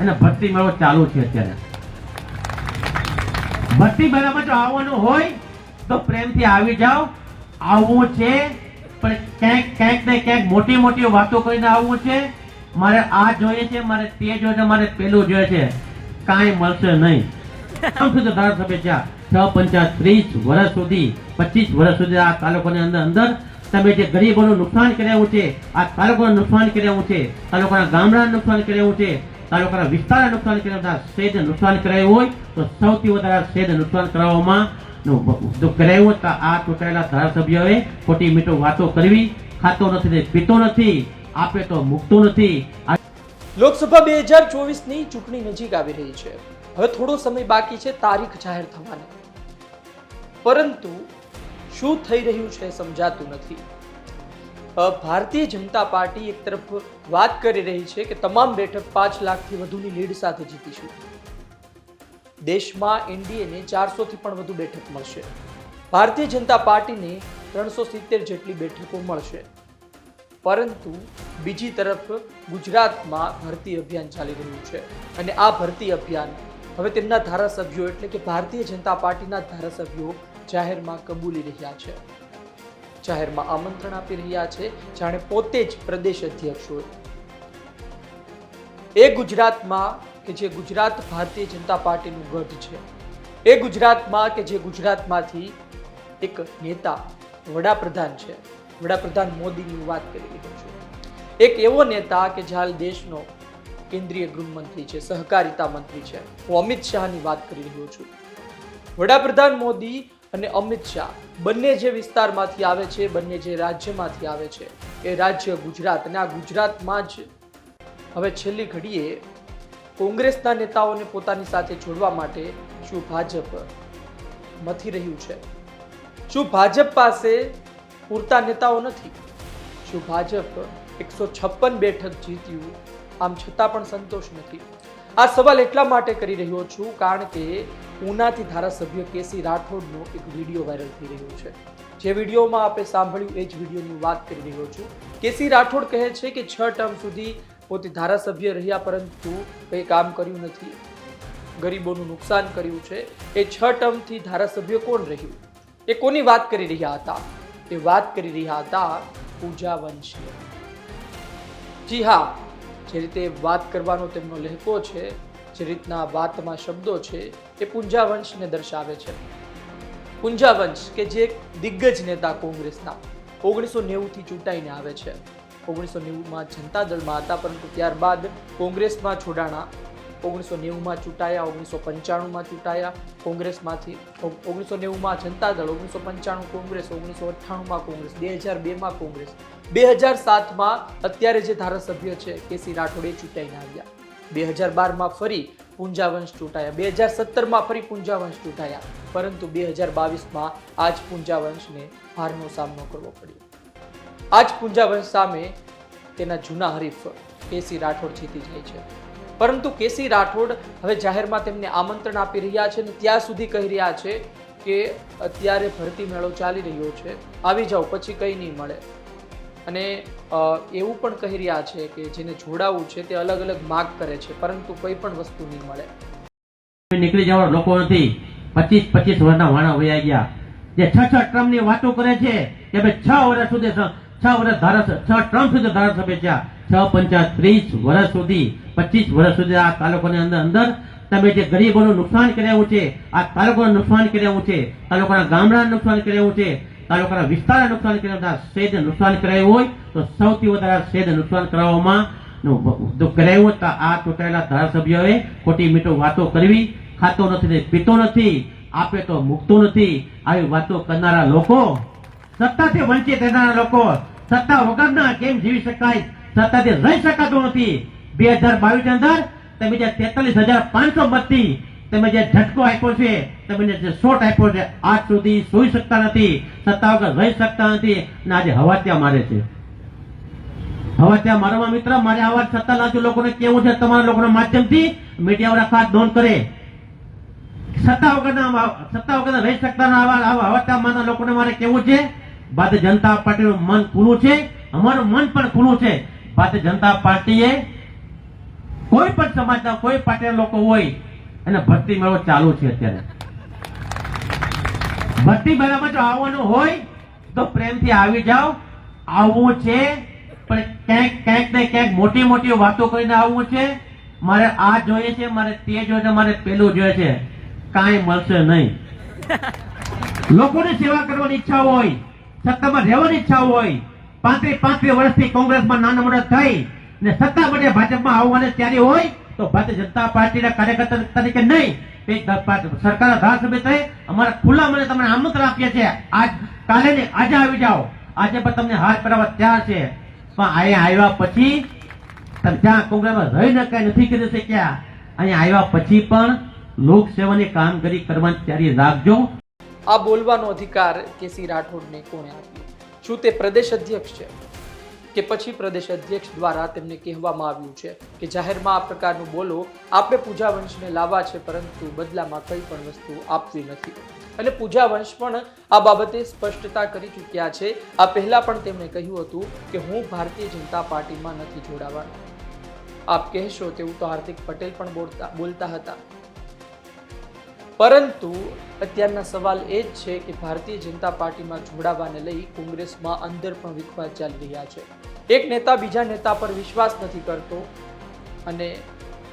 અને ભરતી મેળો ચાલુ છે અત્યારે. ભરતી મેળામાં જો આવવાનું હોય તો પ્રેમથી આવી જાઓ. આવવું છે, પણ ક્યાંક ક્યાંક ને ક્યાંક મોટી મોટી વાતો કરીને આવવું છે. મારે આ જોઈએ છે, મારે તે જોઈએ છે, મારે પેલું જોઈએ છે. કાંઈ મળશે નહીં. ધારાસભ્ય છે છ પંચા ત્રીસ વર્ષ સુધી, પચીસ વર્ષ સુધી આ તાલુકાની અંદર અંદર તમે જે ગરીબોનું નુકસાન કર્યું છે, આ તાલુકાનું નુકસાન કર્યું છે, તાલુકાના ગામડાનું નુકસાન કર્યું છે તાલુકાના વિસ્તારને નુકસાન કરાવતા છે નુકસાન કરાયું હોય તો સૌથી વધારે શેડને નુકસાન કરાવવામાં જો કરાયું તો આ ચૂંટાયેલા ધારાસભ્યોએ ખોટી મીઠો વાતો કરવી, ખાતો નથી પીતો નથી, આપે તો મૂકતો નથી. લોકસભા બે હજાર ચોવીસની ચૂંટણી નજીક આવી રહી છે. હવે થોડો સમય બાકી છે, તારીખ જાહેર થવાની. પરંતુ શું થઈ રહ્યું છે સમજાતું નથી. ભારતીય જનતા પાર્ટી એક તરફ વાત કરી રહી છે કે તમામ બેઠક પાંચ લાખથી વધુની લીડ સાથે જીતીશું. દેશમાં એનડીએને ચારસોથી પણ વધુ બેઠક મળશે. ભારતીય જનતા પાર્ટીને ત્રણસો સિત્તેર જેટલી બેઠકો મળશે. પરંતુ બીજી તરફ ગુજરાતમાં ભરતી અભિયાન ચાલી રહ્યું છે અને આ ભરતી અભિયાન હવે તેમના ધારાસભ્યો એટલે કે ભારતીય જનતા પાર્ટીના ધારાસભ્યો જાહેરમાં કબૂલી રહ્યા છે. જાહેરમાં આમંત્રણ આપી રહ્યા છે, જાણે પોતે જ પ્રદેશ અધ્યક્ષ હોય. એ ગુજરાતમાં કે જે ગુજરાત ભારતીય જનતા પાર્ટીનું ગઢ છે, એ ગુજરાતમાં કે જે ગુજરાતમાંથી એક નેતા વડાપ્રધાન છે, વડાપ્રધાન મોદીની વાત કરી રહ્યો છું. એક એવો નેતા કે જે હાલ દેશનો કેન્દ્રીય ગૃહમંત્રી છે, સહકારિતા મંત્રી છે. હું અમિત શાહની વાત કરી રહ્યો છું. વડાપ્રધાન મોદી અને અમિત શાહ બંને જે વિસ્તારમાંથી આવે છે, બંને જે રાજ્યમાંથી આવે છે, એ રાજ્ય ગુજરાત અને આ ગુજરાતમાં જ હવે છેલ્લી ઘડીએ કોંગ્રેસના નેતાઓને પોતાની સાથે જોડવા માટે શું ભાજપ મથી રહ્યું છે? શું ભાજપ પાસે પૂરતા નેતાઓ નથી? શું ભાજપ એકસો છપ્પન બેઠક જીત્યું? આમ છતાં પણ સંતોષ નથી. આ સવાલ એટલા માટે કરી રહ્યો છું કારણ કે ઉનાથી ધારાસભ્ય કેસી રાઠોડનો એક વીડિયો વાયરલ થઈ રહ્યો છે. જે વિડીયોમાં આપણે સાંભળ્યું એ જ વિડીયોની વાત કરી રહ્યો છું. કેસી રાઠોડ કહે છે કે છ ટર્મ સુધી પોતે ધારાસભ્ય રહ્યા પરંતુ કંઈ કામ કર્યું નથી. ગરીબોનું નુકસાન કર્યું છે. એ છ ટર્મથી ધારાસભ્ય કોણ રહ્યું? એ કોની વાત કરી રહ્યા હતા? એ વાત કરી રહ્યા હતા પૂજા વંશી જી હા જે રીતે વાત કરવાનો તેમનો લહેકો છે, જે રીતના વાતમાં શબ્દો છે, એ પુંજાવંશને દર્શાવે છે. પુંજાવંશ કે જે દિગ્ગજ નેતા કોંગ્રેસના ઓગણીસો નેવુંથી ચૂંટાઈને આવે છે. ઓગણીસો નેવુંમાં જનતા દળમાં હતા, પરંતુ ત્યારબાદ કોંગ્રેસમાં જોડાણા ઓગણીસો નેવુંમાં ચૂંટાયા, ઓગણીસો પંચાણુંમાં ચૂંટાયા, કોંગ્રેસમાંથી ઓગણીસો નેવુંમાં જનતા દળ, ઓગણીસો પંચાણું કોંગ્રેસ, ઓગણીસો અઠ્ઠાણુંમાં કોંગ્રેસ, બે હજાર બેમાં કોંગ્રેસ બે હજાર સાતમાં અત્યારે જે ધારાસભ્ય છે કેસી રાઠોડે ચૂંટાઈને આવ્યા. બે હજાર બારમાં ફરી પૂંજાવંશ ચૂંટાયા. બે હજાર સત્તરમાં ફરી પૂંજાવંશ ચૂંટાયા. પરંતુ બે હજાર બાવીસમાં આજ પૂંજાવંશને હારનો સામનો કરવો પડ્યો. આજ પૂંજાવંશ સામે તેના જૂના હરીફ કેસી રાઠોડ જીતી જાય છે. પરંતુ કેસી રાઠોડ હવે જાહેરમાં તેમને આમંત્રણ આપી રહ્યા છે અને ત્યાં સુધી કહી રહ્યા છે કે અત્યારે ભરતી મેળો ચાલી રહ્યો છે. આવી જાઓ, પછી કંઈ નહીં મળે. અને એવું પણ કહી રહ્યા છે કે જેને જોડાવું છે તે અલગ અલગ માગ કરે છે, પરંતુ કોઈ પણ વસ્તુ નહીં મળે. નીકળી જવાના લોકો નથી. પચીસ પચીસ વર્ષના વાણા વયા ગયા. જે છ છ ટ્રમ્પની વાતો કરે છે કે ભાઈ છ વર્ષ સુધી છ વર્ષ ધારાસભ્ય છ ટ્રમ્પ સુધી ધારાસભ્ય છે છ પંચા ત્રીસ વર્ષ સુધી, પચીસ વર્ષ સુધી આ તાલુકાની અંદર અંદર તમે જે ગરીબોનું નુકસાન કર્યું છે, આ તાલુકાનું નુકસાન કર્યું છે, તાલુકાના ગામડાનું નુકસાન કર્યું છે તાલુકાના વિસ્તારને નુકસાન કર્યું છે નુકસાન કરાયું હોય તો સૌથી વધારે શેડને નુકસાન કરાવવામાં નું કરાયું તો આ ચૂંટાયેલા ધારાસભ્યોએ ખોટી મીઠો વાતો કરવી. ખાતો નથી ને પીતો નથી, આપે તો મૂકતો નથી. આવી વાતો કરનારા લોકો સત્તાથી વંચિત રહેનારા લોકો સત્તા વગરના કેમ જીવી શકાય? સત્તાથી રહી શકાતું નથી. બે હજાર બાવીસ અંદર તમે જે તેતાલીસ હજાર પાંચસો મતથી તમે જે ઝટકો આપ્યો છે, તમે જે શોટ આપ્યો છે, આજ સુધી સુઈ શકતા નથી, સત્તા વગર રહી શકતા નથી અને આજે હવા ત્યાં મારે છે. હવે ત્યાં મારા મિત્ર, મારે આવા સત્તા લાજુ લોકોને કેવું છે? તમારા લોકોના માધ્યમથી મીડિયા વાળા ખાસ નોંધ કરે. સત્તા વગરના સત્તા વગરના રહી શકતા આવા હવે ત્યાં મારા લોકોને મારે કેવું છે? ભારતીય જનતા પાર્ટીનું મન ખુલ્લું છે? અમારું મન પણ ખુલ્લું છે. ભારતીય જનતા પાર્ટીએ કોઈ પણ સમાજના કોઈ પાર્ટીના લોકો હોય અને ભરતી મેળો ચાલુ છે અત્યારે. ભરતી મેળામાં જો આવવાનું હોય, તો પ્રેમથી આવી જાઓ. આવવું છે, પણ ક્યાંક ક્યાંક ને ક્યાંક મોટી મોટી વાતો કરીને આવવું છે. મારે આ જોઈએ છે, મારે તે જોઈએ મારે પેલું જોઈએ છે. કાંઈ મળશે નહીં. લોકોની સેવા કરવાની ઈચ્છા હોય, સત્તામાં રહેવાની ઈચ્છા હોય, પાંત્રીસ પાંત્રીસ વર્ષથી કોંગ્રેસમાં નાના મોટા થઈ, ને સત્તા માટે ભાજપમાં આવવાની તૈયારી હોય તો ભારતીય જનતા પાર્ટીના કાર્યકર્તા તરીકે નહીં સરકારના ધારાસભ્ય થઈ અમારા ખુલ્લા મને તમને આમંત્રણ આપીએ છીએ. આજ કાલે ને આજે આવી જાઓ. આજે પણ તમને હાથ પહેરાવવા ત્યાં છે. પણ અહીંયા આવ્યા પછી તમે ત્યાં કોંગ્રેસમાં રહીને કઈ નથી કરી શક્યા, અહીંયા આવ્યા પછી પણ લોકસેવાની કામગીરી કરવાની તૈયારી રાખજો. આ બોલવાનો અધિકાર કેસી રાઠોડને કોણે આપ્યો? શું તે પ્રદેશ અધ્યક્ષ છે? કે પછી પ્રદેશ અધ્યક્ષ દ્વારા તેમને કહેવામાં આવ્યું છે કે જાહેરમાં આ પ્રકારનું બોલો આપણે પૂજા વંશને લાવવા છે, પરંતુ બદલામાં કંઈ પણ વસ્તુ આપવી નથી. અને પૂજા વંશ પણ આ બાબતે સ્પષ્ટતા કરી ચૂક્યા છે. આ પહેલા પણ તેમણે કહ્યું હતું કે હું ભારતીય જનતા પાર્ટીમાં નથી જોડાવાનો. આપ કહેશો તેવું તો હાર્દિક પટેલ પણ બોલતા બોલતા હતા. પરંતુ અત્યારના સવાલ એ જ છે કે ભારતીય જનતા પાર્ટીમાં જોડાવાને લઈ કોંગ્રેસમાં અંદર પણ વિખવાદ ચાલી રહ્યા છે. એક નેતા બીજા નેતા પર વિશ્વાસ નથી કરતો અને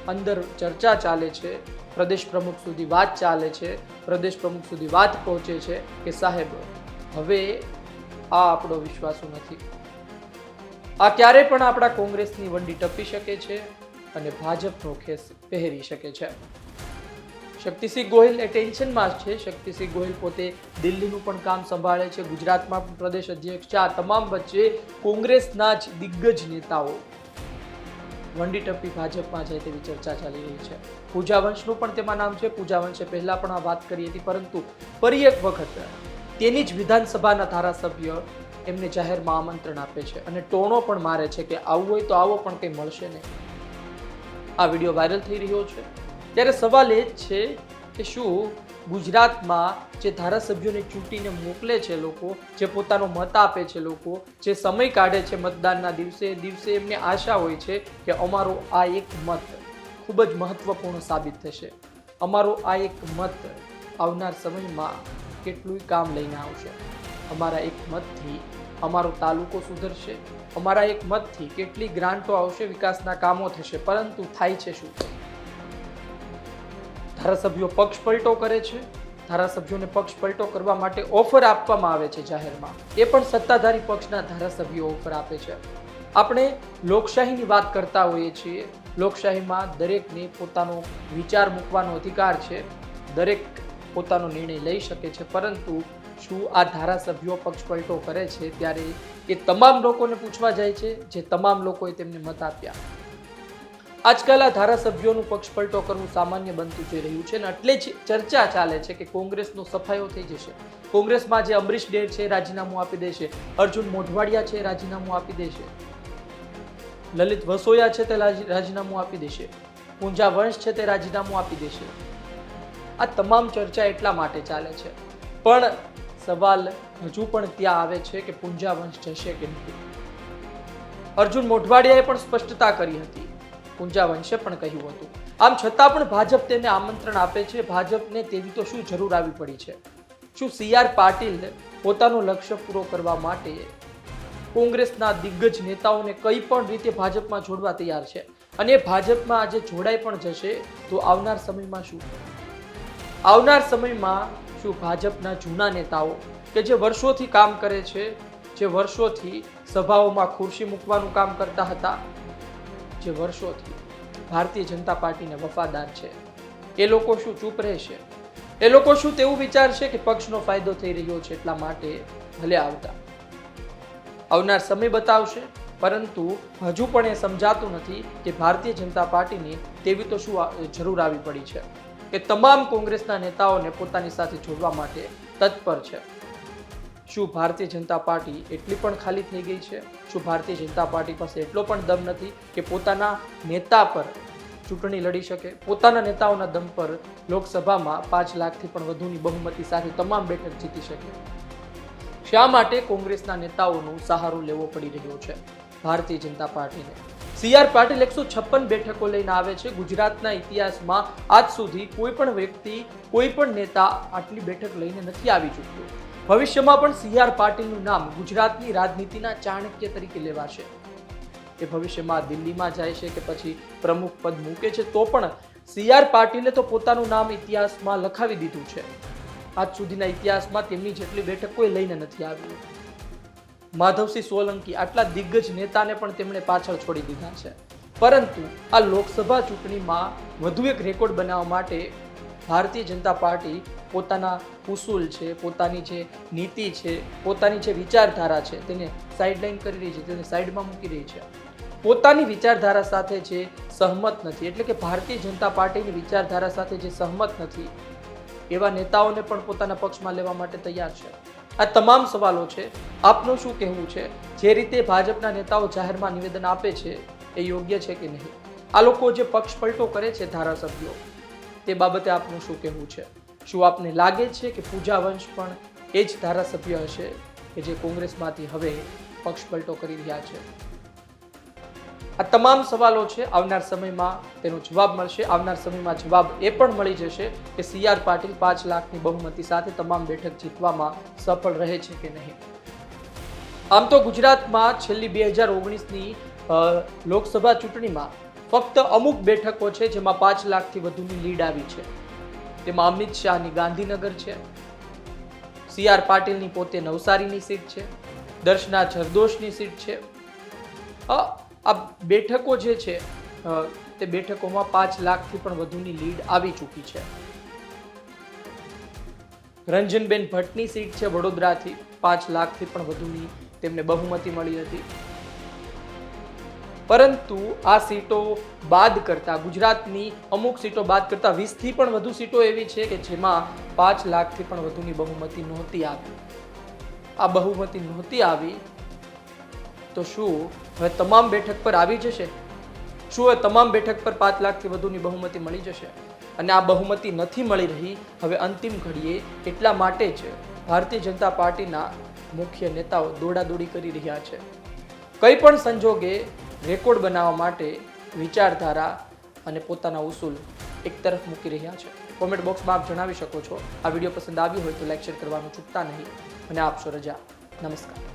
અંદર ચર્ચા ચાલે છે, પ્રદેશ પ્રમુખ સુધી વાત ચાલે છે, પ્રદેશ પ્રમુખ સુધી વાત પહોંચે છે કે સાહેબ, હવે આ આપણો વિશ્વાસો નથી. આ ક્યારે પણ આપણા કોંગ્રેસની વંડી ટપી શકે છે અને ભાજપનો ખેસ પહેરી શકે છે. શક્તિસિંહ ગોહિલ એ ટેન્શનમાં છે. શક્તિસિંહ ગોહિલ પોતે દિલ્હીનું પણ કામ સંભાળે છે. ગુજરાતમાં પણ પ્રદેશ અધ્યક્ષ છે. આ તમામ વચ્ચે કોંગ્રેસના જ દિગ્ગજ નેતાઓ. વંડી ટપ્પી ભાજપમાં જાય તેવી ચર્ચા ચાલી રહી છે. પૂજા વંશનું પણ તેમાં નામ છે. પૂજા વંશે પહેલા પણ આ વાત કરી હતી, પરંતુ ફરી એક વખત તેની જ વિધાનસભાના ધારાસભ્ય એમને જાહેરમાં આમંત્રણ આપે છે અને ટોણો પણ મારે છે કે આવું હોય તો આવો પણ કંઈ મળશે નહીં. આ વીડિયો વાયરલ થઈ રહ્યો છે. ત્યારે સવાલ એ જ છે કે શું ગુજરાતમાં જે ધારાસભ્યોને ચૂંટીને મોકલે છે લોકો, જે પોતાનો મત આપે છે લોકો, જે સમય કાઢે છે મતદાનના દિવસે દિવસે એમને આશા હોય છે કે અમારો આ એક મત ખૂબ જ મહત્વપૂર્ણ સાબિત થશે. અમારો આ એક મત આવનાર સમયમાં કેટલું કામ લઈને આવશે. અમારા એક મતથી અમારો તાલુકો સુધરશે. અમારા એક મતથી કેટલી ગ્રાન્ટો આવશે વિકાસના કામો થશે. પરંતુ થાય છે શું? ધારાસભ્યો પક્ષ પલટો કરે છે. ધારાસભ્યોને પક્ષ પલટો કરવા માટે ઓફર આપવામાં આવે છે જાહેરમાં. એ પણ સત્તાધારી પક્ષના ધારાસભ્યો ઓફર આપે છે. આપણે લોકશાહીની વાત કરતા હોઈએ છીએ. લોકશાહીમાં દરેકને પોતાનો વિચાર મૂકવાનો અધિકાર છે. દરેક પોતાનો નિર્ણય લઈ શકે છે. પરંતુ શું આ ધારાસભ્યો પક્ષ પલટો કરે છે ત્યારે એ તમામ લોકોને પૂછવા જાય છે, જે તમામ લોકોએ તેમને મત આપ્યા. આજકાલ આ ધારાસભ્યોનું પક્ષ પલટો કરવું સામાન્ય બનતું જઈ રહ્યું છે અને એટલે જ ચર્ચા ચાલે છે કે કોંગ્રેસનો સફાયો થઈ જશે. કોંગ્રેસમાં જે અમરીશ ડેર છે રાજીનામું આપી દેશે. અર્જુન મોઢવાડિયા છે રાજીનામું આપી દેશે. લલિત વસોયા છે તે રાજીનામું આપી દેશે. પૂંજા વંશ છે તે રાજીનામું આપી દેશે. આ તમામ ચર્ચા એટલા માટે ચાલે છે. પણ સવાલ હજુ પણ ત્યાં આવે છે કે પૂંજા વંશ જશે કે નહીં. અર્જુન મોઢવાડિયાએ પણ સ્પષ્ટતા કરી હતી. પૂંજા વંશે પણ કહ્યું હતું. આમ છતાં પણ ભાજપ તેને આમંત્રણ આપે છે. ભાજપને તેવી તો શું જરૂર આવી પડી છે? શું સી આર પાટીલ પોતાનો લક્ષ્ય પૂરો કરવા માટે કોંગ્રેસના દિગ્ગજ નેતાઓને કઈ પણ રીતે ભાજપમાં જોડવા તૈયાર છે? અને ભાજપમાં આજે જોડાઈ પણ જશે તો આવનાર સમયમાં શું? આવનાર સમયમાં શું ભાજપના જૂના નેતાઓ કે જે વર્ષોથી કામ કરે છે, જે વર્ષોથી સભાઓમાં ખુરશી મૂકવાનું કામ કરતા હતા જે વર્ષોથી ભારતીય જનતા પાર્ટીને વફાદાર છે. એ લોકો શું ચૂપ રહેશે? એ લોકો શું તેવું વિચારશે કે પક્ષનો ફાયદો થઈ રહ્યો છે એટલા માટે ભલે આવતા? આવનાર સમય બતાવશે, પરંતુ હજુ પણ એ સમજાતું નથી કે ભારતીય જનતા પાર્ટીની તેવી તો શું જરૂર આવી પડી છે? કે તમામ કોંગ્રેસના નેતાઓને પોતાની સાથે જોડવા માટે તત્પર છે. શું ભારતીય જનતા પાર્ટી એટલી પણ ખાલી થઈ ગઈ છે? શું ભારતીય જનતા પાર્ટી પાસે એટલો પણ દમ નથી કે પોતાના નેતા પર ચૂંટણી લડી શકે? પોતાના નેતાઓના દમ પર લોકસભામાં પાંચ લાખથી પણ વધુની બહુમતી સાથે તમામ બેઠક જીતી શકે. શા માટે કોંગ્રેસના નેતાઓનો સહારો લેવો પડી રહ્યો છે ભારતીય જનતા પાર્ટીને? સીઆર પાટીલ એકસો છપ્પન બેઠકો લઈને આવે છે. ગુજરાતના ઇતિહાસમાં આજ સુધી કોઈ પણ વ્યક્તિ, કોઈ પણ નેતા આટલી બેઠક લઈને નથી આવી ચૂક્યો. ભવિષ્યમાં પણ સી આર પાટીલનું નામ ગુજરાતની રાજનીતિના ચાણક્ય તરીકે લેવાશે. એ ભવિષ્યમાં દિલ્હીમાં જાય છે કે પછી પ્રમુખ પદ મૂકે છે, તો પણ સી આર પાટીલે તો પોતાનું નામ ઇતિહાસમાં લખાવી દીધું છે. આજ સુધીના ઇતિહાસમાં તેમની જેટલી બેઠક કોઈ લઈને નથી આવ્યું માધવસિંહ સોલંકી આટલા દિગ્ગજ નેતાને પણ તેમણે પાછળ છોડી દીધા છે. પરંતુ આ લોકસભા ચૂંટણીમાં વધુ એક રેકોર્ડ બનાવવા માટે ભારતીય જનતા પાર્ટી પોતાના ઉસૂલ છે, પોતાની જે નીતિ છે, પોતાની જે વિચારધારા છે, તેને સાઇડલાઇન કરી રહી છે, તેને સાઈડમાં મૂકી રહી છે. પોતાની વિચારધારા સાથે જે સહમત નથી, એટલે કે ભારતીય જનતા પાર્ટીની વિચારધારા સાથે જે સહમત નથી, એવા નેતાઓને પણ પોતાના પક્ષમાં લેવા માટે તૈયાર છે. આ તમામ સવાલો છે. આપનું શું કહેવું છે? જે રીતે ભાજપના નેતાઓ જાહેરમાં નિવેદન આપે છે, એ યોગ્ય છે કે નહીં? આ લોકો જે પક્ષ પલટો કરે છે ધારાસભ્યો, તે બાબતે આપનું શું કહેવું છે? શું આપને લાગે છે કે પૂજા વંશ પણ એ જ ધારાસભ્ય હશે કે જે કોંગ્રેસમાંથી હવે પક્ષ પલટો કરી રહ્યા છે? આ તમામ સવાલો છે, આવનાર સમયમાં તેનો જવાબ મળશે. આવનાર સમયમાં જવાબ એ પણ મળી જશે કે સી આર પાટીલ પાંચ લાખની બહુમતી સાથે તમામ બેઠક જીતવામાં સફળ રહે છે કે નહીં. આમ તો ગુજરાતમાં છેલ્લી બે હજાર ઓગણીસની લોકસભા ચૂંટણીમાં ફક્ત અમુક બેઠકો છે જેમાં પાંચ લાખથી વધુની લીડ આવી છે. તેમાં અમિત શાહની ગાંધીનગર છે. સી આર પાટીલની પોતે નવસારીની સીટ છે. દર્શના જરદોશની સીટ છે. આ બેઠકો જે છે તે બેઠકોમાં પાંચ લાખથી પણ વધુની લીડ આવી ચૂકી છે. રંજનબેન ભટ્ટની સીટ છે વડોદરાથી, પાંચ લાખથી પણ વધુની તેમને બહુમતી મળી હતી. પરંતુ આ સીટો બાદ કરતા ગુજરાતની અમુક સીટો બાદ કરતા વીસથી પણ વધુ સીટો એવી છે કે જેમાં પાંચ લાખથી પણ વધુની બહુમતી નહોતી આવી. આ બહુમતી નહોતી આવી તો શું હવે તમામ બેઠક પર આવી જશે? શું હવે તમામ બેઠક પર પાંચ લાખથી વધુની બહુમતી મળી જશે? અને આ બહુમતી નથી મળી રહી, હવે અંતિમ ઘડીએ એટલા માટે જ ભારતીય જનતા પાર્ટીના મુખ્ય નેતાઓ દોડાદોડી કરી રહ્યા છે. કંઈ પણ સંજોગે રેકોર્ડ બનાવવા માટે વિચારધારા અને પોતાના ઉસૂલ એક તરફ મૂકી રહ્યા છે. કોમેન્ટ બોક્સમાં આપ જણાવી શકો છો. આ વીડિયો પસંદ આવ્યો હોય તો લાઈક, શેર કરવાનું ચૂકતા નહીં. અને આપશો રજા. નમસ્કાર.